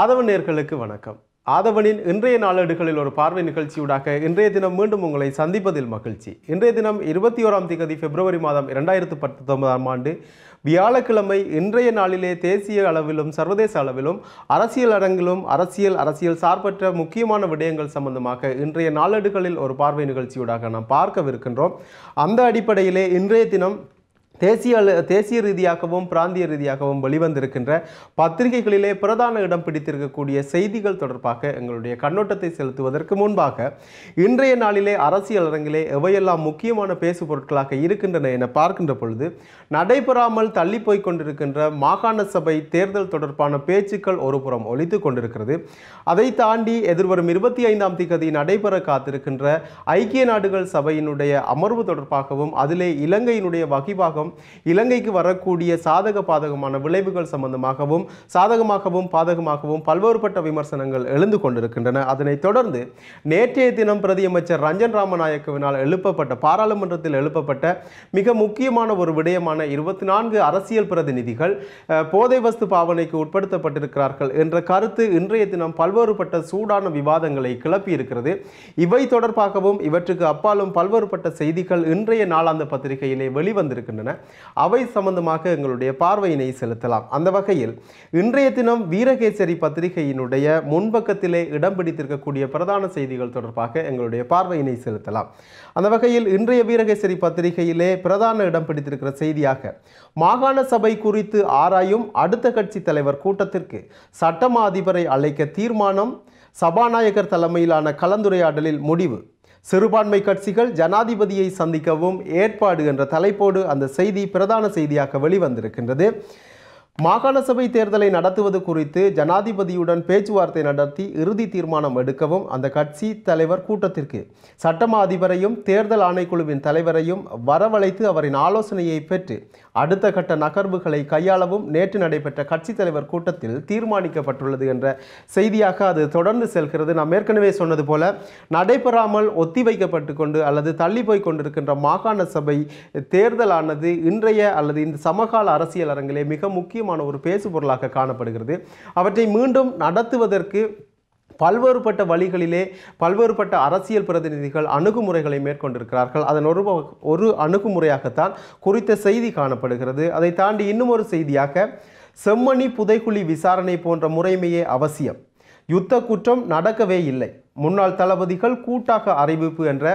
ஆதவன் நேர்களுக்கு வணக்கம். ஆதவனின் இன்றைய நாளேடுகளில் ஒரு பார்வை நிகழ்ச்சியூடாக இன்றைய தினம் மீண்டும் உங்களை சந்திப்பதில் மகிழ்ச்சி. இன்றைய தினம் இருபத்தி ஓராம் தேதி பிப்ரவரி மாதம் இரண்டாயிரத்து பத்தொன்பதாம் ஆண்டு வியாழக்கிழமை இன்றைய நாளிலே தேசிய அளவிலும் சர்வதேச அளவிலும் அரசியல் அரங்கிலும் அரசியல் அரசியல் சார்பற்ற முக்கியமான விடயங்கள் சம்பந்தமாக இன்றைய நாளேடுகளில் ஒரு பார்வை நிகழ்ச்சியூடாக நாம் பார்க்கவிருக்கின்றோம். அந்த அடிப்படையிலே இன்றைய தினம் தேசிய அள- தேசிய ரீதியாகவும் பிராந்திய ரீதியாகவும் வெளிவந்திருக்கின்ற பத்திரிகைகளிலே பிரதான இடம் பிடித்திருக்கக்கூடிய செய்திகள் தொடர்பாக எங்களுடைய கண்ணோட்டத்தை செலுத்துவதற்கு முன்பாக இன்றைய நாளிலே அரசியல் அரங்கிலே எவையெல்லாம் முக்கியமான பேசு பொருட்களாக இருக்கின்றன என பார்க்கின்ற பொழுது நடைபெறாமல் தள்ளி போய் கொண்டிருக்கின்ற மாகாண சபை தேர்தல் தொடர்பான பேச்சுக்கள் ஒருபுறம் ஒழித்து கொண்டிருக்கிறது. அதை தாண்டி எதிர்வரும் இருபத்தி ஐந்தாம் திகதி நடைபெற காத்திருக்கின்ற ஐக்கிய நாடுகள் சபையினுடைய அமர்வு தொடர்பாகவும் அதிலே இலங்கையினுடைய வகிபாகம் இலங்கைக்கு வரக்கூடிய சாதக பாதகமான விளைவுகள் சம்பந்தமாகவும் சாதகமாகவும் பாதகமாகவும் பல்வேறுபட்ட விமர்சனங்கள் எழுந்து கொண்டிருக்கின்றன. அதனைத் தொடர்ந்து நேற்றைய தினம் பிரதியமைச்சர் ரஞ்சன் ராமநாயக்கவினால் எழுப்பப்பட்ட பாராளுமன்றத்தில் எழுப்பப்பட்ட மிக முக்கியமான ஒரு விடயமான இருபத்தி நான்கு அரசியல் பிரதிநிதிகள் போதை வஸ்து பாவனைக்கு உட்படுத்தப்பட்டிருக்கிறார்கள் என்ற கருத்து இன்றைய தினம் பல்வேறுபட்ட சூடான விவாதங்களை கிளப்பி இருக்கிறது இவை தொடர்பாகவும் இவற்றுக்கு அப்பாலும் பல்வேறுபட்ட செய்திகள் இன்றைய நாளாந்த பத்திரிகையிலே வெளிவந்திருக்கின்றன. அவை சம்பந்தமாக எங்களுடைய பார்வையினை செலுத்தலாம். அந்த வகையில் இன்றைய தினம் வீரகேசரி பத்திரிகையினுடைய முன்பக்கத்திலே இடம் பிடித்திருக்கக்கூடிய பிரதான செய்திகள் தொடர்பாக எங்களுடைய பார்வையினை செலுத்தலாம். அந்த வகையில் இன்றைய வீரகேசரி பத்திரிகையிலே பிரதான இடம் பிடித்திருக்கிற செய்தியாக மாகாண சபை குறித்து ஆராயும் அடுத்த கட்சி தலைவர் கூட்டத்திற்கு சட்டமா அதிபரை அழைக்க தீர்மானம் சபாநாயகர் தலைமையிலான கலந்துரையாடலில் முடிவு. சிறுபான்மை கட்சிகள் ஜனாதிபதியை சந்திக்கவும் ஏற்பாடு என்ற தலைப்போடு அந்த செய்தி பிரதான செய்தியாக வெளிவந்திருக்கின்றது. மாகாண சபை தேர்தலை நடத்துவது குறித்து ஜனாதிபதியுடன் பேச்சுவார்த்தை நடத்தி இறுதி தீர்மானம் எடுக்கவும் அந்த கட்சி தலைவர் கூட்டத்திற்கு சட்டமா அதிபரையும் தேர்தல் ஆணைக்குழுவின் தலைவரையும் வரவழைத்து அவரின் ஆலோசனையை பெற்று அடுத்த கட்ட நகர்வுகளை கையாளவும் நேற்று நடைபெற்ற கட்சி தலைவர் கூட்டத்தில் தீர்மானிக்கப்பட்டுள்ளது என்ற செய்தியாக அது தொடர்ந்து செல்கிறது. நாம் ஏற்கனவே சொன்னது போல நடைபெறாமல் ஒத்திவைக்கப்பட்டு கொண்டு அல்லது தள்ளி போய் கொண்டிருக்கின்ற மாகாண சபை தேர்தலானது இன்றைய அல்லது இந்த சமகால அரசியல் அரங்கிலே மிக முக்கிய முக்கியமான ஒரு பேசு பொருளாக காணப்படுகிறது. அவற்றை மீண்டும் நடத்துவதற்கு பல்வேறுபட்ட வழிகளிலே பல்வேறுபட்ட அரசியல் பிரதிநிதிகள் அணுகுமுறைகளை மேற்கொண்டிருக்கிறார்கள். அதன் ஒரு ஒரு அணுகுமுறையாகத்தான் குறித்த செய்தி காணப்படுகிறது. அதை தாண்டி இன்னும் ஒரு செய்தியாக செம்மணி புதைக்குழி விசாரணை போன்ற முறைமையே அவசியம். யுத்த குற்றம் நடக்கவே இல்லை. முன்னாள் தளபதிகள் கூட்டாக அறிவிப்பு என்ற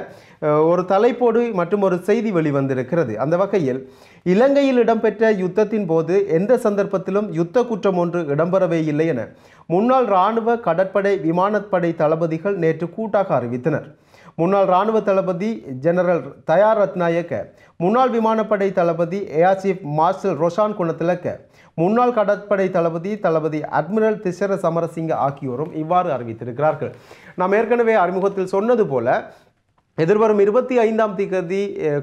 ஒரு தலைப்போடு மற்றும் ஒரு செய்தி வெளிவந்திருக்கிறது. அந்த வகையில் இலங்கையில் இடம்பெற்ற யுத்தத்தின் போது எந்த சந்தர்ப்பத்திலும் யுத்த குற்றம் ஒன்று இடம்பெறவே இல்லை என முன்னாள் இராணுவ கடற்படை விமானப்படை தளபதிகள் நேற்று கூட்டாக அறிவித்தனர். முன்னாள் இராணுவ தளபதி ஜெனரல் தயார் ரத்நாயக்க முன்னாள் விமானப்படை தளபதி air chief marshal Roshan Gunathilaka முன்னாள் கடற்படை தளபதி தளபதி அட்மிரல் திசர சமரசிங்க ஆகியோரும் இவ்வாறு அறிவித்திருக்கிறார்கள். நாம் ஏற்கனவே அறிமுகத்தில் சொன்னது போல எதிர்வரும் இருபத்தி ஐந்தாம் திகதி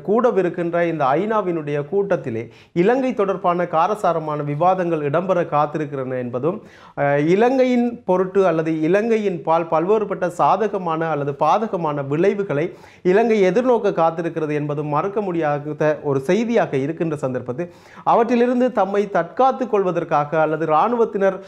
கூடவிருக்கின்ற இந்த ஐநாவினுடைய கூட்டத்திலே இலங்கை தொடர்பான காரசாரமான விவாதங்கள் இடம்பெற காத்திருக்கிறன என்பதும் இலங்கையின் பொருட்டு அல்லது இலங்கையின் பால் பல்வேறுபட்ட சாதகமான அல்லது பாதகமான விளைவுகளை இலங்கை எதிர்நோக்க காத்திருக்கிறது என்பதும் மறுக்க முடியாத ஒரு செய்தியாக இருக்கின்ற சந்தர்ப்பத்தில் அவற்றிலிருந்து தம்மை தற்காத்து கொள்வதற்காக அல்லது இராணுவத்தினர்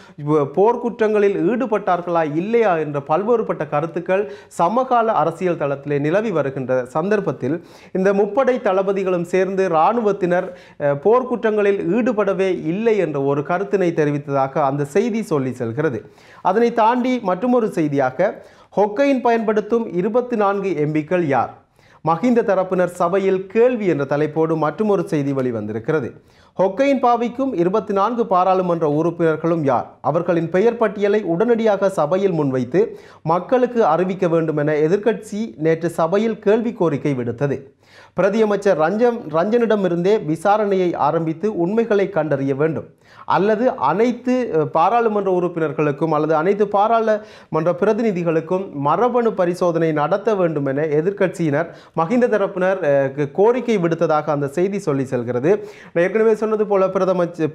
போர்க்குற்றங்களில் ஈடுபட்டார்களா இல்லையா என்ற பல்வேறுபட்ட கருத்துக்கள் சமகால அரசியல் தளத்திலே நிலவி வருகின்ற சந்தர்ப்பத்தில் இந்த முப்படை தளபதிகளும் சேர்ந்து இராணுவத்தினர் போர்க்குற்றங்களில் ஈடுபடவே இல்லை என்ற ஒரு கருத்தினை தெரிவித்ததாக அந்த செய்தி சொல்லி செல்கிறது. அதனை தாண்டி மற்றொரு செய்தியாக ஹொக்கையின் பயன்படுத்தும் இருபத்தி நான்கு எம்பிக்கள் யார்? மஹிந்த தரப்பினர் சபையில் கேள்வி என்ற தலைப்போடு மற்றொரு செய்தி வெளிவந்திருக்கிறது. ஹொக்கையின் பாவிக்கும் இருபத்தி நான்கு பாராளுமன்ற உறுப்பினர்களும் யார்? அவர்களின் பெயர் பட்டியலை உடனடியாக சபையில் முன்வைத்து மக்களுக்கு அறிவிக்க வேண்டும் என எதிர்க்கட்சி நேற்று சபையில் கேள்வி கோரிக்கை விடுத்தது. பிரதியமைச்சர் ரஞ்சன் ரஞ்சனிடமிருந்தே விசாரணையை ஆரம்பித்து உண்மைகளை கண்டறிய வேண்டும். அல்லது அனைத்து பாராளுமன்ற உறுப்பினர்களுக்கும் அல்லது அனைத்து பாராளுமன்ற பிரதிநிதிகளுக்கும் மரபணு பரிசோதனை நடத்த வேண்டும் என எதிர்க்கட்சியினர் மஹிந்த தரப்பினர் கோரிக்கை விடுத்ததாக அந்த செய்தி சொல்லி செல்கிறது. நான் ஏற்கனவே சொன்னது போல பிரதமச்ச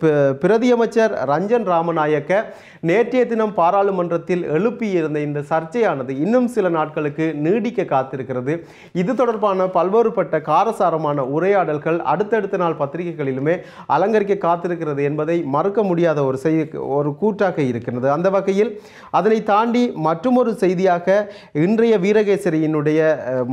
பிரதியமைச்சர் ரஞ்சன் ராமநாயக்க நேற்றைய தினம் பாராளுமன்றத்தில் எழுப்பியிருந்த இந்த சர்ச்சையானது இன்னும் சில நாட்களுக்கு நீடிக்க காத்திருக்கிறது. இது தொடர்பான பல்வேறுபட்ட ஏகப்பட்ட காரசாரமான உரையாடல்கள் அடுத்தடுத்த நாள் பத்திரிகைகளிலுமே அலங்கரிக்க காத்திருக்கிறது என்பதை மறுக்க முடியாத ஒரு செய் ஒரு கூட்டாக இருக்கிறது அந்த வகையில் அதனை தாண்டி மற்றொரு செய்தியாக இன்றைய வீரகேசரியினுடைய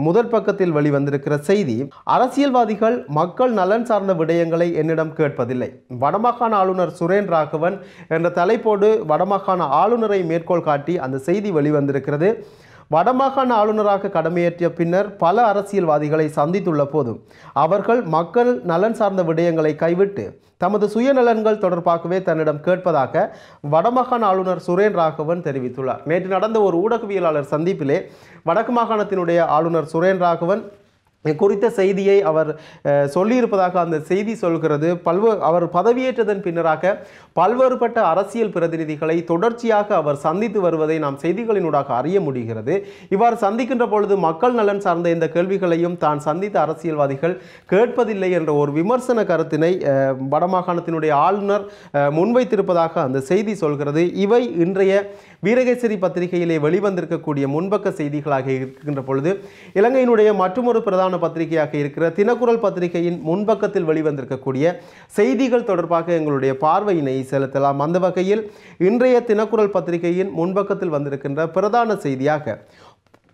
முதல் பக்கத்தில் வெளிவந்திருக்கிற செய்தி அரசியல்வாதிகள் மக்கள் நலன் சார்ந்த விடயங்களை என்னிடம் கேட்பதில்லை. வடமாகாண ஆளுநர் சுரேன் ராகவன் என்ற தலைப்போடு வடமாகாண ஆளுநரை மேற்கோள் காட்டி அந்த செய்தி வெளிவந்திருக்கிறது. வடமாகாண ஆளுநராக கடமையேற்றிய பின்னர் பல அரசியல்வாதிகளை சந்தித்துள்ள போதும் அவர்கள் மக்கள் நலன் சார்ந்த விடயங்களை கைவிட்டு தமது சுயநலன்கள் தொடர்பாகவே தன்னிடம் கேட்பதாக வடமாகாண ஆளுநர் சுரேன் ராகவன் தெரிவித்துள்ளார். நேற்று நடந்த ஒரு ஊடகவியலாளர் சந்திப்பிலே வடக்கு மாகாணத்தினுடைய ஆளுநர் சுரேன் ராகவன் குறித்த செய்தியை அவர் சொல்லியிருப்பதாக அந்த செய்தி சொல்கிறது. பல்வே அவர் பதவியேற்றதன் பின்னராக பல்வேறுபட்ட அரசியல் பிரதிநிதிகளை தொடர்ச்சியாக அவர் சந்தித்து வருவதை நாம் செய்திகளினூடாக அறிய முடிகிறது. இவ்வாறு சந்திக்கின்ற பொழுது மக்கள் நலன் சார்ந்த இந்த கேள்விகளையும் தான் சந்தித்த அரசியல்வாதிகள் கேட்பதில்லை என்ற ஒரு விமர்சன கருத்தினை வடமாகாணத்தினுடைய ஆளுநர் முன்வைத்திருப்பதாக அந்த செய்தி சொல்கிறது. இவை இன்றைய வீரகேசரி பத்திரிகையிலே வெளிவந்திருக்கக்கூடிய முன்பக்க செய்திகளாக இருக்கின்ற பொழுது இலங்கையினுடைய மற்றொரு பிரதான பத்திரிகையாக இருக்கிற தினக்குரல் பத்திரிகையின் முன்பக்கத்தில் வெளிவந்திருக்கக்கூடிய செய்திகள் தொடர்பாக எங்களுடைய பார்வையினை செலுத்தலாம். அந்த வகையில் இன்றைய தினக்குரல் பத்திரிகையின் முன்பக்கத்தில் வந்திருக்கின்ற பிரதான செய்தியாக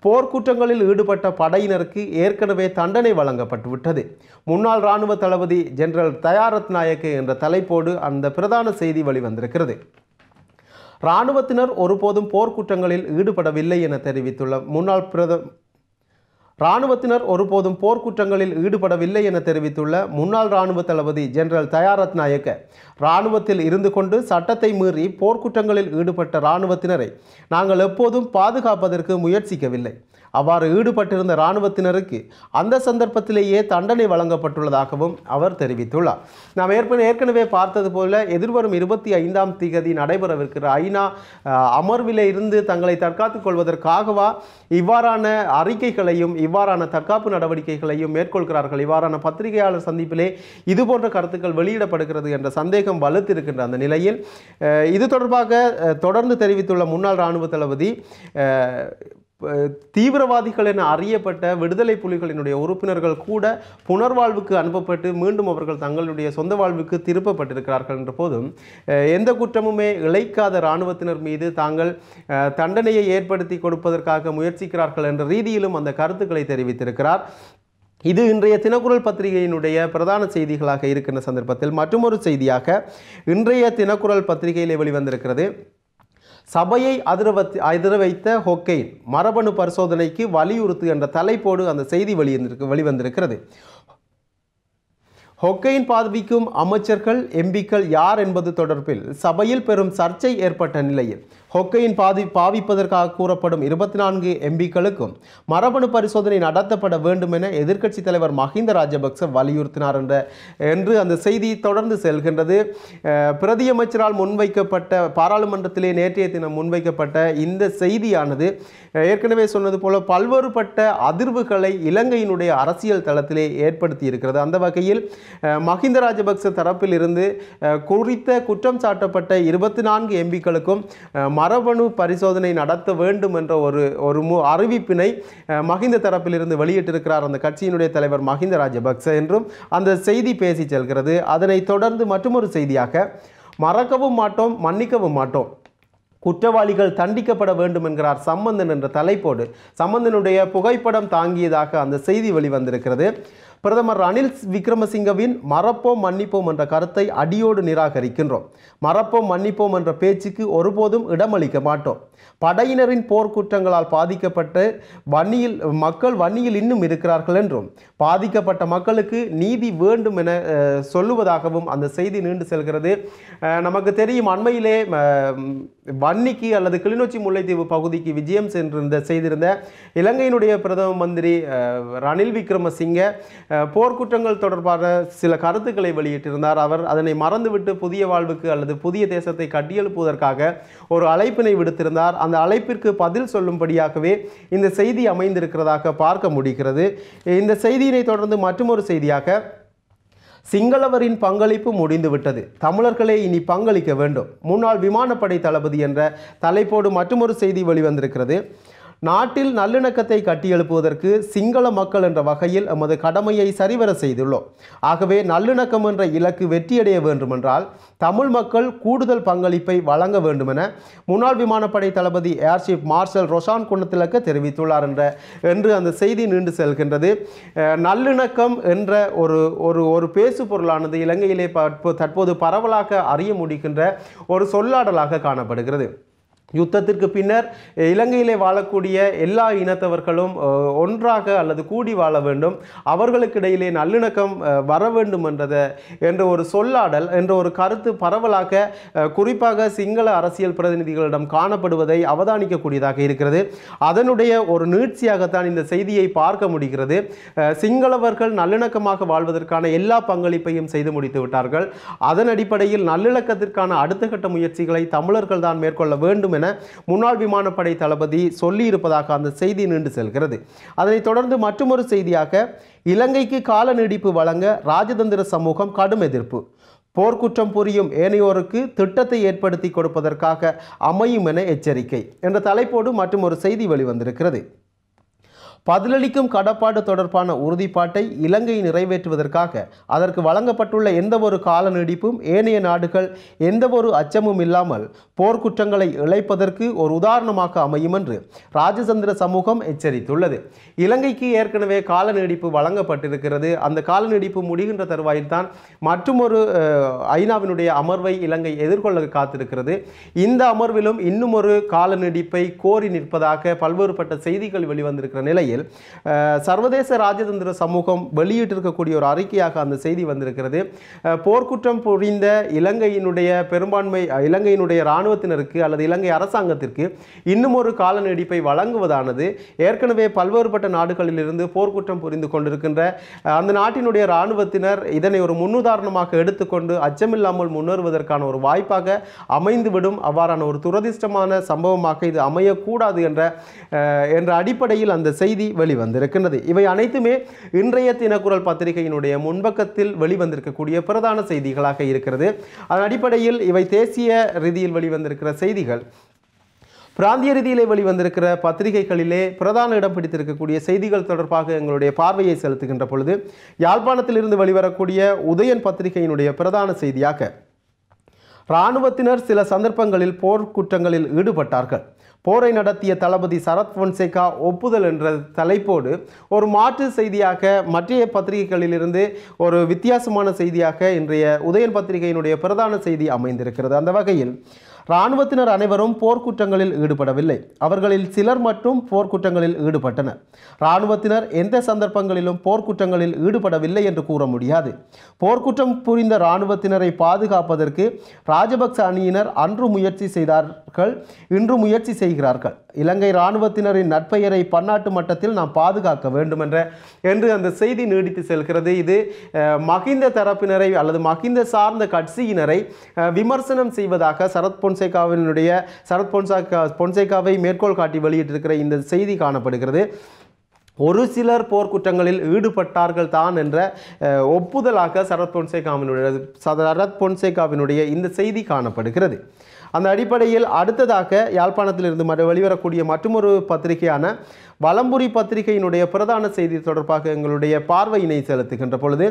போர்க்குற்றங்களில் ஈடுபட்ட படையினருக்கு ஏற்கனவே தண்டனை வழங்கப்பட்டு விட்டது முன்னாள் இராணுவ தளபதி ஜெனரல் தயாரத் நாயக்கு என்ற தலைப்போடு அந்த பிரதான செய்தி வெளிவந்திருக்கிறது. இராணுவத்தினர் ஒருபோதும் போர்க்குற்றங்களில் ஈடுபடவில்லை என தெரிவித்துள்ள முன்னாள் பிரத இராணுவத்தினர் ஒருபோதும் போர்க்குற்றங்களில் ஈடுபடவில்லை என தெரிவித்துள்ள முன்னாள் இராணுவ தளபதி ஜெனரல் தயாரத் நாயக்க இராணுவத்தில் இருந்து கொண்டு சட்டத்தை மீறி போர்க்குற்றங்களில் ஈடுபட்ட இராணுவத்தினரை நாங்கள் எப்போதும் பாதுகாப்பதற்கு முயற்சிக்கவில்லை. அவ்வாறு ஈடுபட்டிருந்த இராணுவத்தினருக்கு அந்த சந்தர்ப்பத்திலேயே தண்டனை வழங்கப்பட்டுள்ளதாகவும் அவர் தெரிவித்துள்ளார். நாம் ஏற்கனவே ஏற்கனவே பார்த்தது போல எதிர்வரும் இருபத்தி ஐந்தாம் திகதி நடைபெறவிருக்கிற ஐநா அமர்வில் அமர்விலே இருந்து தங்களை தற்காத்துக் கொள்வதற்காகவா இவ்வாறான அறிக்கைகளையும் இவ்வாறான தற்காப்பு நடவடிக்கைகளையும் மேற்கொள்கிறார்கள். இவ்வாறான பத்திரிகையாளர் சந்திப்பிலே இது போன்ற கருத்துக்கள் வெளியிடப்படுகிறது என்ற சந்தேகம் வலுத்திருக்கின்ற அந்த நிலையில் இது தொடர்பாக தொடர்ந்து தெரிவித்துள்ள முன்னாள் இராணுவ தளபதி தீவிரவாதிகள் என அறியப்பட்ட விடுதலை புலிகளினுடைய உறுப்பினர்கள் கூட புனர்வாழ்வுக்கு அனுப்பப்பட்டு மீண்டும் அவர்கள் தங்களுடைய சொந்த வாழ்வுக்கு திருப்பப்பட்டிருக்கிறார்கள் என்ற போதும் எந்த குற்றமுமே இழைக்காத இராணுவத்தினர் மீது தாங்கள் தண்டனையை ஏற்படுத்தி கொடுப்பதற்காக முயற்சிக்கிறார்கள் என்ற ரீதியிலும் அந்த கருத்துக்களை தெரிவித்திருக்கிறார். இது இன்றைய தினக்குரல் பத்திரிகையினுடைய பிரதான செய்திகளாக இருக்கின்ற சந்தர்ப்பத்தில் மற்றொரு செய்தியாக இன்றைய தினக்குரல் பத்திரிகையிலே வெளிவந்திருக்கிறது. சபையை அதிரவத் அதிர வைத்த ஹொக்கெயின் மரபணு பரிசோதனைக்கு வலியுறுத்து என்ற தலைப்போடு அந்த செய்தி வெளியிருந்திருக்கு வெளிவந்திருக்கிறது. ஹொக்கையின் பாதிக்கும் அமைச்சர்கள் எம்பிக்கள் யார் என்பது தொடர்பில் சபையில் பெரும் சர்ச்சை ஏற்பட்ட நிலையில் ஹொக்கையின் பாதி பாவிப்பதற்காக கூறப்படும் இருபத்தி நான்கு எம்பிக்களுக்கும் மரபணு பரிசோதனை நடத்தப்பட வேண்டும் என எதிர்க்கட்சித் தலைவர் மஹிந்த ராஜபக்ச வலியுறுத்தினார் என்ற என்று அந்த செய்தி தொடர்ந்து செல்கின்றது. பிரதியமைச்சரால் முன்வைக்கப்பட்ட பாராளுமன்றத்திலே நேற்றைய தினம் முன்வைக்கப்பட்ட இந்த செய்தியானது ஏற்கனவே சொன்னது போல பல்வேறுபட்ட அதிர்வுகளை இலங்கையினுடைய அரசியல் தளத்திலே ஏற்படுத்தி இருக்கிறது அந்த வகையில் மஹிந்த ராஜபக்ச தரப்பில் இருந்து குறித்த குற்றம் சாட்டப்பட்ட இருபத்தி நான்கு எம்பிக்களுக்கும் மரபணு பரிசோதனை நடத்த வேண்டும் என்ற ஒரு ஒரு மு அறிவிப்பினை மஹிந்த தரப்பிலிருந்து வெளியிட்டிருக்கிறார் அந்த கட்சியினுடைய தலைவர் மஹிந்த ராஜபக்ச என்றும் அந்த செய்தி பேசி செல்கிறது. அதனை தொடர்ந்து மற்றொரு செய்தியாக மறக்கவும் மாட்டோம் மன்னிக்கவும் மாட்டோம். குற்றவாளிகள் தண்டிக்கப்பட வேண்டும் என்கிறார் சம்பந்தன் என்ற தலைப்போடு. சம்பந்தனுடைய புகைப்படம் தாங்கியதாக அந்த செய்தி வெளிவந்திருக்கிறது. பிரதமர் ரணில் விக்ரமசிங்கவின் மறப்போம் மன்னிப்போம் என்ற கருத்தை அடியோடு நிராகரிக்கின்றோம். மறப்போம் மன்னிப்போம் என்ற பேச்சுக்கு ஒருபோதும் இடமளிக்க மாட்டோம். படையினரின் போர்க்குற்றங்களால் பாதிக்கப்பட்டு வன்னியில் மக்கள் வன்னியில் இன்னும் இருக்கிறார்கள் என்றும் பாதிக்கப்பட்ட மக்களுக்கு நீதி வேண்டும் என சொல்லுவதாகவும் அந்த செய்தி நீண்டு செல்கிறது. நமக்கு தெரியும் அண்மையிலே வன்னிக்கு அல்லது கிளிநொச்சி முல்லைத்தீவு பகுதிக்கு விஜயம் சென்றிருந்த செய்திருந்த இலங்கையினுடைய பிரதம மந்திரி ரணில் விக்ரமசிங்க போர்க்குற்றங்கள் தொடர்பான சில கருத்துக்களை வெளியிட்டிருந்தார் அவர். அதனை மறந்துவிட்டு புதிய வாழ்வுக்கு அல்லது புதிய தேசத்தை கட்டியெழுப்புவதற்காக ஒரு அழைப்பினை விடுத்திருந்தார். அந்த அழைப்பிற்கு பதில் சொல்லும்படியாகவே இந்த செய்தி அமைந்திருக்கிறதாக பார்க்க முடிகிறது. இந்த செய்தியினை தொடர்ந்து மற்றொரு செய்தியாக சிங்களவரின் பங்களிப்பு முடிந்துவிட்டது. தமிழர்களே இனி பங்களிக்க வேண்டும். முன்னாள் விமானப்படை தளபதி என்ற தலைப்போடு மற்றொரு செய்தி வெளிவந்திருக்கிறது. நாட்டில் நல்லிணக்கத்தை கட்டியெழுப்புவதற்கு சிங்கள மக்கள் என்ற வகையில் எமது கடமையை சரிவர செய்துள்ளோம். ஆகவே நல்லிணக்கம் என்ற இலக்கு வெற்றியடைய வேண்டுமென்றால் தமிழ் மக்கள் கூடுதல் பங்களிப்பை வழங்க வேண்டுமென முன்னாள் விமானப்படை தளபதி air chief marshal Roshan Gunathilaka தெரிவித்துள்ளார் என்ற என்று அந்த செய்தி நீண்டு செல்கின்றது. நல்லிணக்கம் என்ற ஒரு ஒரு ஒரு பேசு பொருளானது இலங்கையிலே பற்போ- தற்போது பரவலாக அறிய முடிக்கின்ற ஒரு சொல்லாடலாக காணப்படுகிறது. யுத்தத்திற்கு பின்னர் இலங்கையிலே வாழக்கூடிய எல்லா இனத்தவர்களும் ஒன்றாக அல்லது கூடி வாழ வேண்டும் அவர்களுக்கு இடையிலே நல்லிணக்கம் வர வேண்டும் என்றத என்ற ஒரு சொல்லாடல் என்ற ஒரு கருத்து பரவலாக குறிப்பாக சிங்கள அரசியல் பிரதிநிதிகளிடம் காணப்படுவதை அவதானிக்கக்கூடியதாக இருக்கிறது. அதனுடைய ஒரு நீட்சியாகத்தான் இந்த செய்தியை பார்க்க முடிகிறது. சிங்களவர்கள் நல்லிணக்கமாக வாழ்வதற்கான எல்லா பங்களிப்பையும் செய்து முடித்து விட்டார்கள். அதன் அடிப்படையில் நல்லிணக்கத்திற்கான அடுத்த கட்ட முயற்சிகளை தமிழர்கள் தான் மேற்கொள்ள வேண்டும் என முன்னாள் விமானப்படை தளபதி சொல்லியிருப்பதாக அந்த செய்தி நின்று செல்கிறது. அதனைத் தொடர்ந்து மற்றொரு செய்தியாக இலங்கைக்கு கால நீடிப்பு வழங்க ராஜதந்திர சமூகம் கடும் எதிர்ப்பு. போர்க்குற்றம் புரியும் ஏனையோருக்கு திட்டத்தை ஏற்படுத்தி கொடுப்பதற்காக அமையும் என எச்சரிக்கை. என்ற தலைப்போடு மற்றும் ஒரு செய்தி வெளிவந்திருக்கிறது. பதிலளிக்கும் கடப்பாடு தொடர்பான உறுதிப்பாட்டை இலங்கை நிறைவேற்றுவதற்காக அதற்கு வழங்கப்பட்டுள்ள எந்தவொரு கால நீடிப்பும் ஏனைய நாடுகள் எந்த ஒரு அச்சமும் இல்லாமல் போர்க்குற்றங்களை இழைப்பதற்கு ஒரு உதாரணமாக அமையும் என்று ராஜதந்திர சமூகம் எச்சரித்துள்ளது. இலங்கைக்கு ஏற்கனவே கால நீடிப்பு வழங்கப்பட்டிருக்கிறது. அந்த கால நீடிப்பு முடிகின்ற தருவாயில்தான் மற்றுமொரு ஐநாவினுடைய அமர்வை இலங்கை எதிர்கொள்ள காத்திருக்கிறது. இந்த அமர்விலும் இன்னும் ஒரு கால நீடிப்பை கோரி நிற்பதாக பல்வேறுபட்ட செய்திகள் வெளிவந்திருக்கிற நிலையில் அஹ், சர்வதேச ராஜதந்திர சமூகம் வெளியிட்டிருக்கக்கூடிய ஒரு அறிக்கையாக அந்த செய்தி வந்திருக்கிறது. போர்க்குற்றம் புரிந்த இலங்கையினுடைய பெரும்பான்மை இலங்கையினுடைய இராணுவத்தினருக்கு அல்லது இலங்கை அரசாங்கத்திற்கு இன்னும் ஒரு கால நீடிப்பை வழங்குவதானது. ஏற்கனவே பல்வேறுபட்ட நாடுகளிலிருந்து போர்க்குற்றம் புரிந்து கொண்டிருக்கின்ற அந்த நாட்டினுடைய இராணுவத்தினர் இதனை ஒரு முன்னுதாரணமாக எடுத்துக்கொண்டு அச்சமில்லாமல் முன்னேறுவதற்கான ஒரு வாய்ப்பாக அமைந்துவிடும். அவ்வாறான ஒரு துரதிர்ஷ்டமான சம்பவமாக இது அமையக்கூடாது என்ற என்ற அடிப்படையில் அந்த செய்தி செய்தி வெளிவந்திருக்கின்றது. இவை அனைத்துமே இன்றைய தினக்குரல் பத்திரிகையினுடைய முன்பக்கத்தில் வெளிவந்திருக்கக்கூடிய பிரதான செய்திகளாக இருக்கிறது. அதன் அடிப்படையில் இவை தேசிய ரீதியில் வெளிவந்திருக்கிற செய்திகள். பிராந்திய ரீதியிலே வெளிவந்திருக்கிற பத்திரிகைகளிலே பிரதான இடம் பிடித்திருக்கக்கூடிய செய்திகள் தொடர்பாக எங்களுடைய பார்வையை செலுத்துகின்ற பொழுது யாழ்ப்பாணத்திலிருந்து வெளிவரக்கூடிய உதயன் பத்திரிகையினுடைய பிரதான செய்தியாக இராணுவத்தினர் சில சந்தர்ப்பங்களில் போர்க்குற்றங்களில் ஈடுபட்டார்கள். போரை நடத்திய தளபதி சரத் பொன்சேகா ஒப்புதல் என்ற தலைப்போடு ஒரு மாற்று செய்தியாக மற்றைய பத்திரிகைகளிலிருந்து ஒரு வித்தியாசமான செய்தியாக இன்றைய உதயன் பத்திரிகையினுடைய பிரதான செய்தி அமைந்திருக்கிறது. அந்த வகையில் இராணுவத்தினர் அனைவரும் போர்க்குற்றங்களில் ஈடுபடவில்லை. அவர்களில் சிலர் மட்டும் போர்க்குற்றங்களில் ஈடுபட்டனர். இராணுவத்தினர் எந்த சந்தர்ப்பங்களிலும் போர்க்குற்றங்களில் ஈடுபடவில்லை என்று கூற முடியாது. போர்க்குற்றம் புரிந்த இராணுவத்தினரை பாதுகாப்பதற்கு ராஜபக்ச அணியினர் அன்று முயற்சி செய்தார்கள் இன்று முயற்சி செய்கிறார்கள். இலங்கை இராணுவத்தினரின் நற்பெயரை பன்னாட்டு மட்டத்தில் நாம் பாதுகாக்க வேண்டும் என்ற என்று அந்த செய்தி நீடித்து செல்கிறது. இது மகிந்த தரப்பினரை அல்லது மகிந்த சார்ந்த கட்சியினரை விமர்சனம் செய்வதாக சரத் பொன்சேகாவினுடைய சரத் பொன்சேகா பொன்சேகாவை மேற்கோள் காட்டி வெளியிட்டிருக்கிற இந்த செய்தி காணப்படுகிறது. ஒரு சிலர் போர்க்குற்றங்களில் ஈடுபட்டார்கள் தான் என்ற ஒப்புதலாக சரத் பொன்சேகாவினுடைய சரத் பொன்சேகாவினுடைய இந்த செய்தி காணப்படுகிறது. அந்த அடிப்படையில் அடுத்ததாக யாழ்ப்பாணத்திலிருந்து மறு வெளிவரக்கூடிய மற்றொரு பத்திரிகையான வலம்புரி பத்திரிகையினுடைய பிரதான செய்தி தொடர்பாக எங்களுடைய பார்வையினை செலுத்துகின்ற பொழுது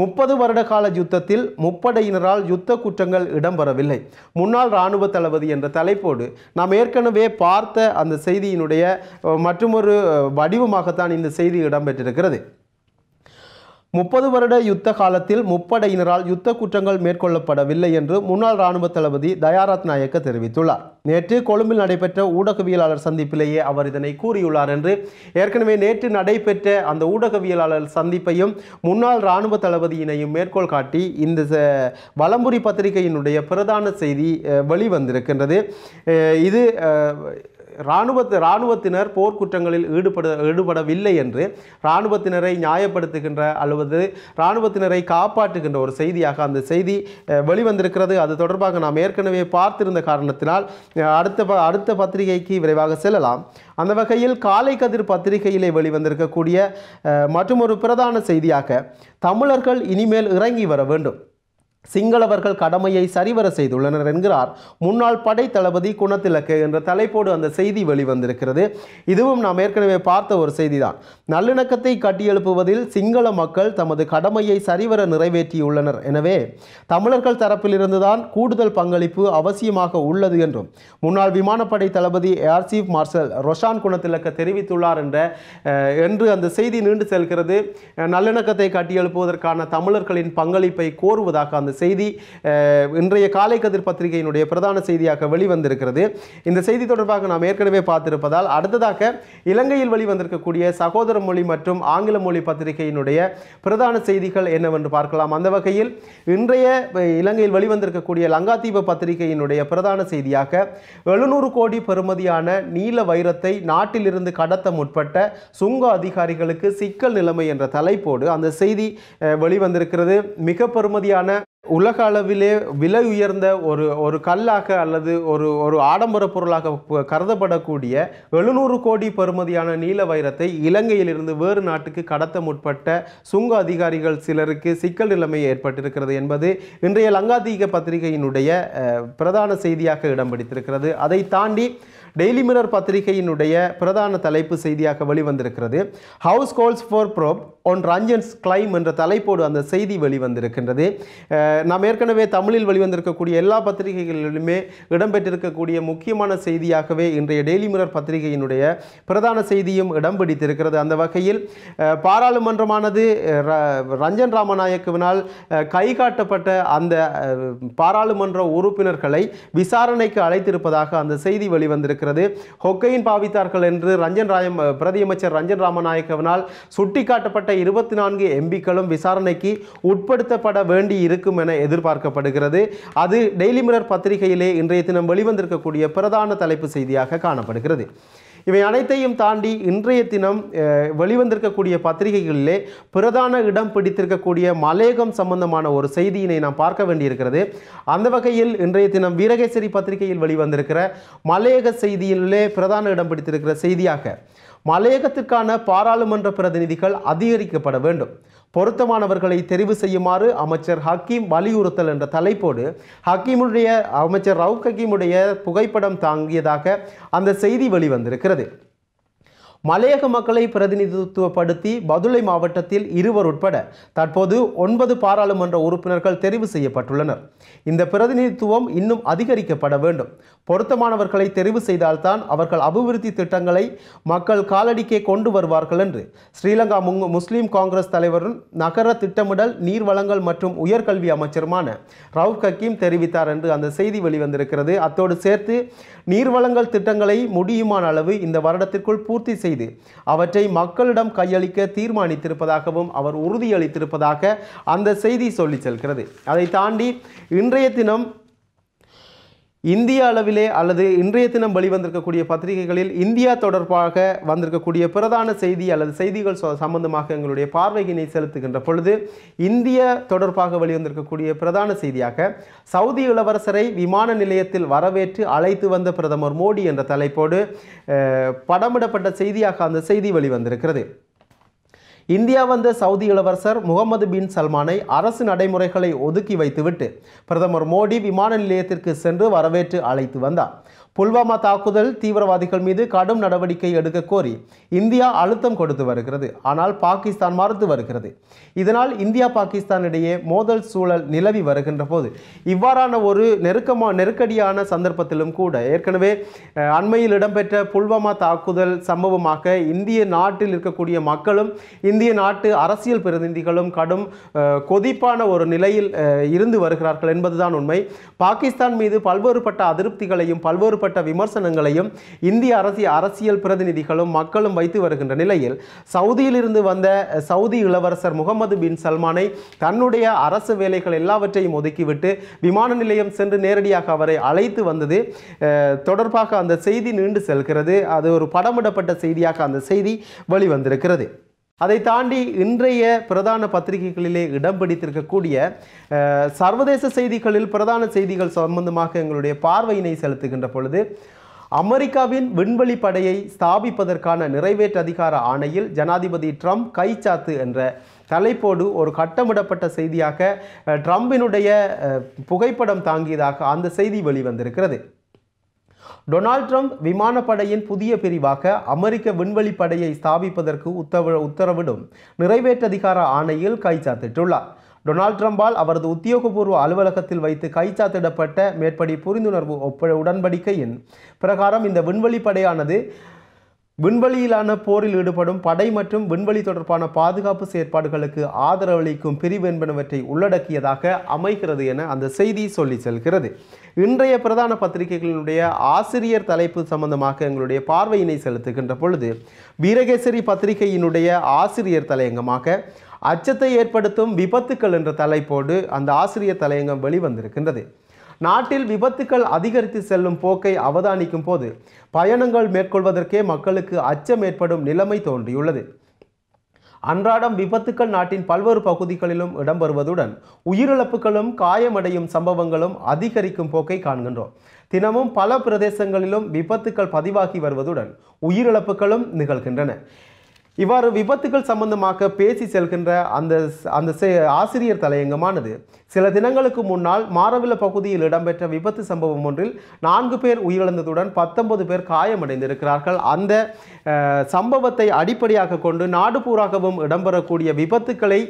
முப்பது வருட கால யுத்தத்தில் முப்படையினரால் யுத்த குற்றங்கள் இடம்பெறவில்லை. முன்னாள் இராணுவ தளபதி என்ற தலைப்போடு நாம் ஏற்கனவே பார்த்த அந்த செய்தியினுடைய மற்றொரு மற்றுமொரு வடிவமாகத்தான் இந்த செய்தி இடம்பெற்றிருக்கிறது. முப்பது வருட யுத்த காலத்தில் முப்படையினரால் யுத்த குற்றங்கள் மேற்கொள்ளப்படவில்லை என்று முன்னாள் ராணுவ தளபதி தயாரத் நாயக்க தெரிவித்துள்ளார். நேற்று கொழும்பில் நடைபெற்ற ஊடகவியலாளர் சந்திப்பிலேயே அவர் இதனை கூறியுள்ளார் என்று ஏற்கனவே நேற்று நடைபெற்ற அந்த ஊடகவியலாளர் சந்திப்பையும் முன்னாள் ராணுவ தளபதியினையும் மேற்கோள் காட்டி இந்த வலம்புரி பத்திரிகையினுடைய பிரதான செய்தி வெளிவந்திருக்கின்றது. இது அஹ், இராணுவத்து இராணுவத்தினர் போர்க்குற்றங்களில் ஈடுபட ஈடுபடவில்லை என்று இராணுவத்தினரை நியாயப்படுத்துகின்ற அல்லது இராணுவத்தினரை காப்பாற்றுகின்ற ஒரு செய்தியாக அந்த செய்தி வெளிவந்திருக்கிறது. அது தொடர்பாக நாம் ஏற்கனவே பார்த்திருந்த காரணத்தினால் அடுத்த ப- அடுத்த பத்திரிகைக்கு விரைவாக செல்லலாம். அந்த வகையில் காலை கதிர் பத்திரிகையிலே வெளிவந்திருக்கக்கூடிய மற்றும் மற்றுமொரு பிரதான செய்தியாக தமிழர்கள் இனிமேல் இறங்கி வர வேண்டும். சிங்களவர்கள் கடமையை சரிவர செய்துள்ளனர் என்கிறார். முன்னாள் படை தளபதி குணத்திலக்கு என்ற தலைப்போடு அந்த செய்தி வெளிவந்திருக்கிறது. இதுவும் நாம் ஏற்கனவே பார்த்த ஒரு செய்திதான். நல்லிணக்கத்தை கட்டியெழுப்புவதில் சிங்கள மக்கள் தமது கடமையை சரிவர நிறைவேற்றியுள்ளனர். எனவே தமிழர்கள் தரப்பிலிருந்துதான் கூடுதல் பங்களிப்பு அவசியமாக உள்ளது என்றும் முன்னாள் விமானப்படை தளபதி air chief marshal Roshan Gunathilaka தெரிவித்துள்ளார் என்ற என்று அந்த செய்தி நீண்டு செல்கிறது. நல்லிணக்கத்தை கட்டியெழுப்புவதற்கான தமிழர்களின் பங்களிப்பை கோருவதாக அந்த செய்தி இன்றைய காலை கதிர் பத்திரிகையினுடைய பிரதான செய்தியாக வெளிவந்திருக்கிறது. இந்த செய்தி தொடர்பாக நாம் ஏற்கனவே பார்த்திருப்பதால் அடுத்ததாக இலங்கையில் வெளிவந்திருக்கக்கூடிய சகோதர மொழி மற்றும் ஆங்கில மொழி பத்திரிகையினுடைய பிரதான செய்திகள் என்னவென்று பார்க்கலாம். அந்த வகையில் இன்றைய இலங்கையில் வெளிவந்திருக்கக்கூடிய லங்காதீப பத்திரிகையினுடைய பிரதான செய்தியாக எழுநூறு கோடி பெறுமதியான நீல வைரத்தை நாட்டிலிருந்து கடத்த முற்பட்ட சுங்க அதிகாரிகளுக்கு சிக்கல் நிலைமை என்ற தலைப்போடு அந்த செய்தி வெளிவந்திருக்கிறது. மிக பெறுமதியான உலக அளவிலே விலை உயர்ந்த ஒரு ஒரு கல்லாக அல்லது ஒரு ஒரு ஆடம்பர பொருளாக கருதப்படக்கூடிய எழுநூறு கோடி பெறுமதியான நீல வைரத்தை இலங்கையிலிருந்து வேறு நாட்டுக்கு கடத்த முற்பட்ட சுங்க அதிகாரிகள் சிலருக்கு சிக்கல் நிலைமை ஏற்பட்டிருக்கிறது என்பது இன்றைய லங்காதீக பத்திரிகையினுடைய பிரதான செய்தியாக இடம் பிடித்திருக்கிறது. அதை தாண்டி டெய்லி மிரர் பத்திரிகையினுடைய பிரதான தலைப்பு செய்தியாக வெளிவந்திருக்கிறது. House calls for probe on Ranjan's claim என்ற தலைப்போடு அந்த செய்தி வெளிவந்திருக்கின்றது. நாம் ஏற்கனவே தமிழில் வெளிவந்திருக்கக்கூடிய எல்லா பத்திரிகைகளிலுமே இடம்பெற்றிருக்கக்கூடிய முக்கியமான செய்தியாகவே இன்றைய டெய்லி மிரர் பத்திரிகையினுடைய பிரதான செய்தியும் இடம் பிடித்திருக்கிறது அந்த வகையில் பாராளுமன்றமானது ர- ரஞ்சன் ராமநாயக்குவினால் கைகாட்டப்பட்ட அந்த பாராளுமன்ற உறுப்பினர்களை விசாரணைக்கு அழைத்திருப்பதாக அந்த செய்தி வெளிவந்திருக்கிறது. ஹொக்கையின் பாவித்தார்கள் என்று ரஞ்சன் ராயம் பிரதியமைச்சர் ரஞ்சன் ராமநாயக்கவினால் சுட்டிக்காட்டப்பட்ட இருபத்தி நான்கு எம்பிக்களும் விசாரணைக்கு உட்படுத்தப்பட வேண்டி இருக்கும் என எதிர்பார்க்கப்படுகிறது. அது டெய்லி மிரர் பத்திரிகையிலே இன்றைய தினம் வெளிவந்திருக்கக்கூடிய பிரதான தலைப்பு செய்தியாக காணப்படுகிறது. இவை அனைத்தையும் தாண்டி இன்றைய தினம் வெளிவந்திருக்கக்கூடிய பத்திரிகைகளிலே பிரதான இடம் பிடித்திருக்கக்கூடிய மலையகம் சம்பந்தமான ஒரு செய்தியினை நாம் பார்க்க வேண்டியிருக்கிறது. அந்த வகையில் இன்றைய தினம் வீரகேசரி பத்திரிகையில் வெளிவந்திருக்கிற மலையக செய்தியிலே பிரதான இடம் பிடித்திருக்கிற செய்தியாக மலையகத்திற்கான பாராளுமன்ற பிரதிநிதிகள் அதிகரிக்கப்பட வேண்டும். பொருத்தமானவர்களை தெரிவு செய்யுமாறு அமைச்சர் ஹக்கீம் வலியுறுத்தல் என்ற தலைப்போடு ஹக்கீமுடைய அமைச்சர் ரவுப் ஹக்கீமுடைய புகைப்படம் தாங்கியதாக அந்த செய்தி வெளிவந்திருக்கிறது. மலையக மக்களை பிரதிநிதித்துவப்படுத்தி பதுளை மாவட்டத்தில் இருவர் உட்பட தற்போது ஒன்பது பாராளுமன்ற உறுப்பினர்கள் தெரிவு செய்யப்பட்டுள்ளனர். இந்த பிரதிநிதித்துவம் இன்னும் அதிகரிக்கப்பட வேண்டும். பொருத்தமானவர்களை தெரிவு செய்தால்தான் அவர்கள் அபிவிருத்தி திட்டங்களை மக்கள் காலடிக்கே கொண்டு வருவார்கள் என்று ஸ்ரீலங்கா முங் முஸ்லீம் காங்கிரஸ் தலைவரும் நகர திட்டமிடல் நீர் வளங்கள் மற்றும் உயர்கல்வி அமைச்சருமான ரவுப் ஹக்கீம் தெரிவித்தார் என்று அந்த செய்தி வெளிவந்திருக்கிறது. அத்தோடு சேர்த்து நீர்வளங்கள் திட்டங்களை முடியுமான அளவு இந்த வருடத்திற்குள் பூர்த்தி செய்து அவற்றை மக்களிடம் கையளிக்க தீர்மானித்திருப்பதாகவும் அவர் உறுதியளித்திருப்பதாக அந்த செய்தி சொல்லி செல்கிறது. அதை தாண்டி இன்றைய தினம் இந்திய அளவிலே அல்லது இன்றைய தினம் வெளிவந்திருக்கக்கூடிய பத்திரிகைகளில் இந்தியா தொடர்பாக வந்திருக்கக்கூடிய பிரதான செய்தி அல்லது செய்திகள் சம்பந்தமாக எங்களுடைய பார்வையினை செலுத்துகின்ற பொழுது இந்திய தொடர்பாக வெளிவந்திருக்கக்கூடிய பிரதான செய்தியாக சவுதி இளவரசரை விமான நிலையத்தில் வரவேற்று அழைத்து வந்த பிரதமர் மோடி என்ற தலைப்போடு படமிடப்பட்ட செய்தியாக அந்த செய்தி வெளிவந்திருக்கிறது. இந்தியா வந்த சவுதி இளவரசர் முகமது பின் சல்மானை அரசு நடைமுறைகளை ஒதுக்கி வைத்துவிட்டு பிரதமர் மோடி விமான நிலையத்திற்கு சென்று வரவேற்று அழைத்து வந்தார். புல்வாமா தாக்குதல் தீவிரவாதிகள் மீது கடும் நடவடிக்கை எடுக்க கோரி இந்தியா அழுத்தம் கொடுத்து வருகிறது. ஆனால் பாகிஸ்தான் மறுத்து வருகிறது. இதனால் இந்தியா பாகிஸ்தான் இடையே மோதல் சூழல் நிலவி வருகின்ற போது இவ்வாறான ஒரு நெருக்கமா நெருக்கடியான சந்தர்ப்பத்திலும் கூட ஏற்கனவே அண்மையில் இடம்பெற்ற புல்வாமா தாக்குதல் சம்பவமாக இந்திய நாட்டில் இருக்கக்கூடிய மக்களும் இந்திய நாட்டு அரசியல் பிரதிநிதிகளும் கடும் கொதிப்பான ஒரு நிலையில் இருந்து வருகிறார்கள் என்பதுதான் உண்மை. பாகிஸ்தான் மீது பல்வேறுபட்ட அதிருப்திகளையும் பல்வேறுபட்ட விமர்சனங்களையும் இந்திய அரசிய அரசியல் பிரதிநிதிகளும் மக்களும் வைத்து வருகின்ற நிலையில் சவுதியிலிருந்து வந்த சவுதி இளவரசர் முகமது பின் சல்மானை தன்னுடைய அரசு வேலைகள் எல்லாவற்றையும் ஒதுக்கிவிட்டு விமான நிலையம் சென்று நேரடியாக அவரை அழைத்து வந்தது. தொடர்பாக அந்த செய்தி நீண்டு செல்கிறது. அது ஒரு படமிடப்பட்ட செய்தியாக அந்த செய்தி வெளிவந்திருக்கிறது. அதை தாண்டி இன்றைய பிரதான பத்திரிகைகளிலே இடம் பிடித்திருக்கக்கூடிய சர்வதேச செய்திகளில் பிரதான செய்திகள் சம்பந்தமாக எங்களுடைய பார்வையினை செலுத்துகின்ற பொழுது அமெரிக்காவின் விண்வெளி படையை ஸ்தாபிப்பதற்கான நிறைவேற்று அதிகார ஆணையில் ஜனாதிபதி ட்ரம்ப் கைச்சாத்து என்ற தலைப்போடு ஒரு கட்டமிடப்பட்ட செய்தியாக ட்ரம்பினுடைய புகைப்படம் தாங்கியதாக அந்த செய்தி வெளிவந்திருக்கிறது. டொனால்ட் ட்ரம்ப் விமானப்படையின் புதிய பிரிவாக அமெரிக்க விண்வெளி படையை ஸ்தாபிப்பதற்கு உத்தவ உத்தரவிடும் நிறைவேற்றதிகார ஆணையில் கைச்சாத்திட்டுள்ளார். டொனால்ட் ட்ரம்பால் அவரது உத்தியோகபூர்வ அலுவலகத்தில் வைத்து கைச்சாத்திடப்பட்ட மேற்படி புரிந்துணர்வு ஒப்ப உடன்படிக்கையின் பிரகாரம் இந்த விண்வெளி படையானது விண்வெளியிலான போரில் ஈடுபடும் படை மற்றும் விண்வெளி தொடர்பான பாதுகாப்பு செயற்பாடுகளுக்கு ஆதரவளிக்கும் பிரிவு என்பனவற்றை உள்ளடக்கியதாக அமைகிறது என அந்த செய்தி சொல்லி செல்கிறது. இன்றைய பிரதான பத்திரிகைகளினுடைய ஆசிரியர் தலைப்பு சம்பந்தமாக எங்களுடைய பார்வையினை செலுத்துகின்ற பொழுது வீரகேசரி பத்திரிகையினுடைய ஆசிரியர் தலையங்கமாக அச்சத்தை ஏற்படுத்தும் விபத்துக்கள் என்ற தலைப்போடு அந்த ஆசிரியர் தலையங்கம் வெளிவந்திருக்கின்றது. நாட்டில் விபத்துக்கள் அதிகரித்து செல்லும் போக்கை அவதானிக்கும் போது பயணங்கள் மேற்கொள்வதற்கே மக்களுக்கு அச்சம் ஏற்படும் நிலைமை தோன்றியுள்ளது. அன்றாடம் விபத்துக்கள் நாட்டின் பல்வேறு பகுதிகளிலும் இடம்பெறுவதுடன் உயிரிழப்புகளும் காயமடையும் சம்பவங்களும் அதிகரிக்கும் போக்கை காண்கின்றோம். தினமும் பல பிரதேசங்களிலும் விபத்துக்கள் பதிவாகி வருவதுடன் உயிரிழப்புகளும் நிகழ்கின்றன. இவ்வாறு விபத்துகள் சம்பந்தமாக பேசி செல்கின்ற அந்த அந்த ஆசிரியர் தலையங்கமானது சில தினங்களுக்கு முன்னால் மாரவில பகுதியில் இடம்பெற்ற விபத்து சம்பவம் ஒன்றில் நான்கு பேர் உயிரிழந்ததுடன் பத்தொன்பது பேர் காயமடைந்திருக்கிறார்கள். அந்த சம்பவத்தை அடிப்படையாக கொண்டு நாடு பூராகவும் இடம்பெறக்கூடிய விபத்துக்களை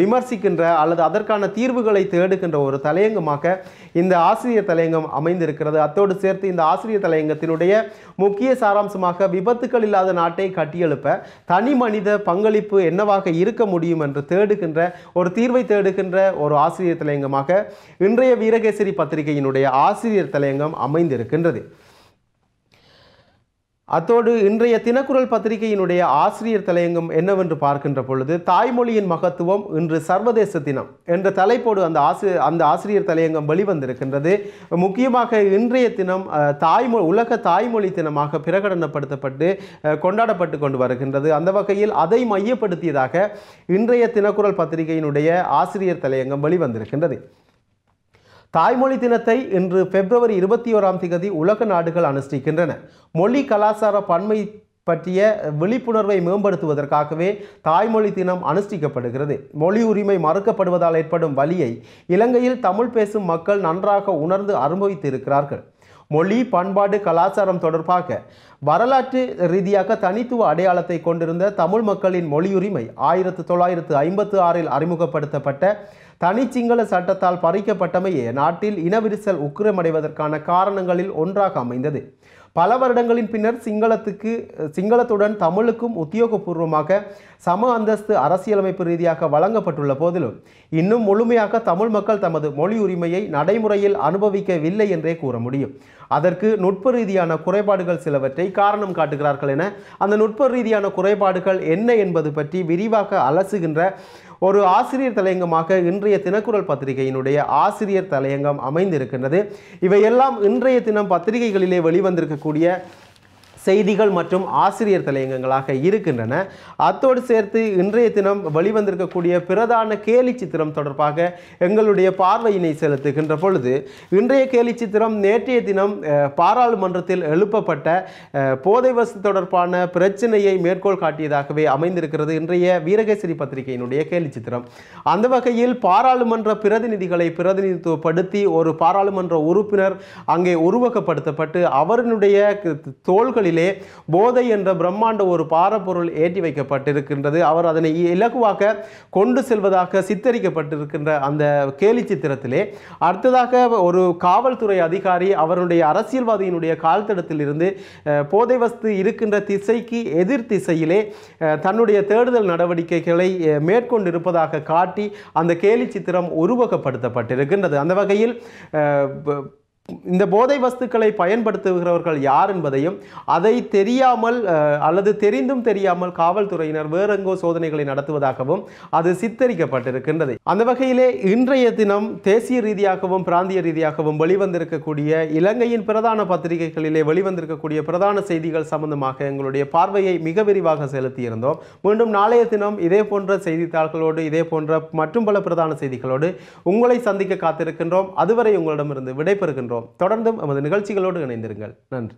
விமர்சிக்கின்ற அல்லது அதற்கான தீர்வுகளை தேடுகின்ற ஒரு தலையங்கமாக இந்த ஆசிரியர் தலையங்கம் அமைந்திருக்கிறது. அத்தோடு சேர்த்து இந்த ஆசிரியர் தலையங்கத்தினுடைய முக்கிய சாராம்சமாக விபத்துக்கள் இல்லாத நாட்டை கட்டியெழுப்ப தனி தனி மனித பங்களிப்பு என்னவாக இருக்க முடியும் என்று தேடுகின்ற ஒரு தீர்வை தேடுகின்ற ஒரு ஆசிரியர் தலையங்கமாக இன்றைய வீரகேசரி பத்திரிகையினுடைய ஆசிரியர் தலையங்கம் அமைந்திருக்கின்றது. அத்தோடு இன்றைய தினக்குரல் பத்திரிகையினுடைய ஆசிரியர் தலையங்கம் என்னவென்று பார்க்கின்ற பொழுது தாய்மொழியின் மகத்துவம் இன்று சர்வதேச தினம் என்ற தலைப்போடு அந்த ஆசி அந்த ஆசிரியர் தலையங்கம் வெளிவந்திருக்கின்றது. முக்கியமாக இன்றைய தினம் தாய்மொழி உலக தாய்மொழி தினமாக பிரகடனப்படுத்தப்பட்டு கொண்டாடப்பட்டு கொண்டு வருகின்றது. அந்த வகையில் அதை மையப்படுத்தியதாக இன்றைய தினக்குரல் பத்திரிகையினுடைய ஆசிரியர் தலையங்கம் வெளிவந்திருக்கின்றது. தாய்மொழி தினத்தை இன்று பிப்ரவரி இருபத்தி ஓராம் திகதி உலக நாடுகள் அனுஷ்டிக்கின்றன. மொழி கலாச்சார பன்மை பற்றிய விழிப்புணர்வை மேம்படுத்துவதற்காகவே தாய்மொழி தினம் அனுஷ்டிக்கப்படுகிறது. மொழி உரிமை மறுக்கப்படுவதால் ஏற்படும் வலியை இலங்கையில் தமிழ் பேசும் மக்கள் நன்றாக உணர்ந்து அனுபவித்திருக்கிறார்கள். மொழி பண்பாடு கலாச்சாரம் தொடர்பாக வரலாற்று ரீதியாக தனித்துவ அடையாளத்தை கொண்டிருந்த தமிழ் மக்களின் மொழியுரிமை ஆயிரத்து தொள்ளாயிரத்து ஐம்பத்து ஆறில் அறிமுகப்படுத்தப்பட்ட தனிச்சிங்கள சட்டத்தால் பறிக்கப்பட்டமையே நாட்டில் இனவிரிசல் உக்கிரமடைவதற்கான காரணங்களில் ஒன்றாக அமைந்தது. பல வருடங்களின் பின்னர் சிங்களத்துக்கு சிங்களத்துடன் தமிழுக்கும் உத்தியோகபூர்வமாக சம அந்தஸ்து அரசியலமைப்பு ரீதியாக வழங்கப்பட்டுள்ள போதிலும் இன்னும் முழுமையாக தமிழ் மக்கள் தமது மொழி உரிமையை நடைமுறையில் அனுபவிக்கவில்லை என்றே கூற முடியும். அதற்கு நுட்ப ரீதியான குறைபாடுகள் சிலவற்றை காரணம் காட்டுகிறார்கள் என அந்த நுட்ப ரீதியான குறைபாடுகள் என்ன என்பது பற்றி விரிவாக அலசுகின்ற ஒரு ஆசிரியர் தலையங்கமாக இன்றைய தினக்குரல் பத்திரிகையினுடைய ஆசிரியர் தலையங்கம் அமைந்திருக்கின்றது. இவையெல்லாம் இன்றைய தினம் பத்திரிகைகளிலே வெளிவந்திருக்கக்கூடிய செய்திகள் மற்றும் ஆசிரியர் தலையங்கங்களாக இருக்கின்றன. அத்தோடு சேர்த்து இன்றைய தினம் வெளிவந்திருக்கக்கூடிய பிரதான கேலி சித்திரம் தொடர்பாக எங்களுடைய பார்வையினை செலுத்துகின்ற பொழுது இன்றைய கேலி சித்திரம் நேற்றைய தினம் பாராளுமன்றத்தில் எழுப்பப்பட்ட போதை வசதி தொடர்பான பிரச்சனையை மேற்கோள் காட்டியதாகவே அமைந்திருக்கிறது இன்றைய வீரகேசரி பத்திரிகையினுடைய கேலி சித்திரம். அந்த வகையில் பாராளுமன்ற பிரதிநிதிகளை பிரதிநிதித்துவப்படுத்தி ஒரு பாராளுமன்ற உறுப்பினர் அங்கே உருவகப்படுத்தப்பட்டு அவரினுடைய க- தோள்களிலே போதை என்ற பிரம்மாண்ட ஒரு பாரப்பொருள் ஏற்றி வைக்கப்பட்டிருக்கின்றது. அவர் அதனை இலகுவாக கொண்டு செல்வதாக சித்தரிக்கப்பட்டிருக்கின்ற அந்த கேலி சித்திரத்திலே. அடுத்ததாக ஒரு காவல்துறை அதிகாரி அவருடைய அரசியல்வாதியினுடைய கால்தடத்தில் இருந்து போதை வஸ்து இருக்கின்ற திசைக்கு எதிர் திசையிலே தன்னுடைய தேடுதல் நடவடிக்கைகளை மேற்கொண்டிருப்பதாக காட்டி அந்த கேலி சித்திரம் உருவகப்படுத்தப்பட்டிருக்கின்றது. அந்த வகையில் இந்த போதை வஸ்துக்களை பயன்படுத்துகிறவர்கள் யார் என்பதையும் அதை தெரியாமல் அல்லது தெரிந்தும் தெரியாமல் காவல்துறையினர் வேறெங்கோ சோதனைகளை நடத்துவதாகவும் அது சித்தரிக்கப்பட்டிருக்கின்றது. அந்த வகையிலே இன்றைய தினம் தேசிய ரீதியாகவும் பிராந்திய ரீதியாகவும் வெளிவந்திருக்கக்கூடிய இலங்கையின் பிரதான பத்திரிகைகளிலே வெளிவந்திருக்கக்கூடிய பிரதான செய்திகள் சம்பந்தமாக எங்களுடைய பார்வையை மிக விரிவாக செலுத்தியிருந்தோம். மீண்டும் நாளைய தினம் இதே போன்ற செய்தித்தாள்களோடு இதே போன்ற மற்றும் பல பிரதான செய்திகளோடு உங்களை சந்திக்க காத்திருக்கின்றோம். அதுவரை உங்களிடமிருந்து விடைபெறுகின்றோம். தொடர்ந்தும் நமது நிகழ்ச்சிகளோடு இணைந்திருங்கள். நன்றி.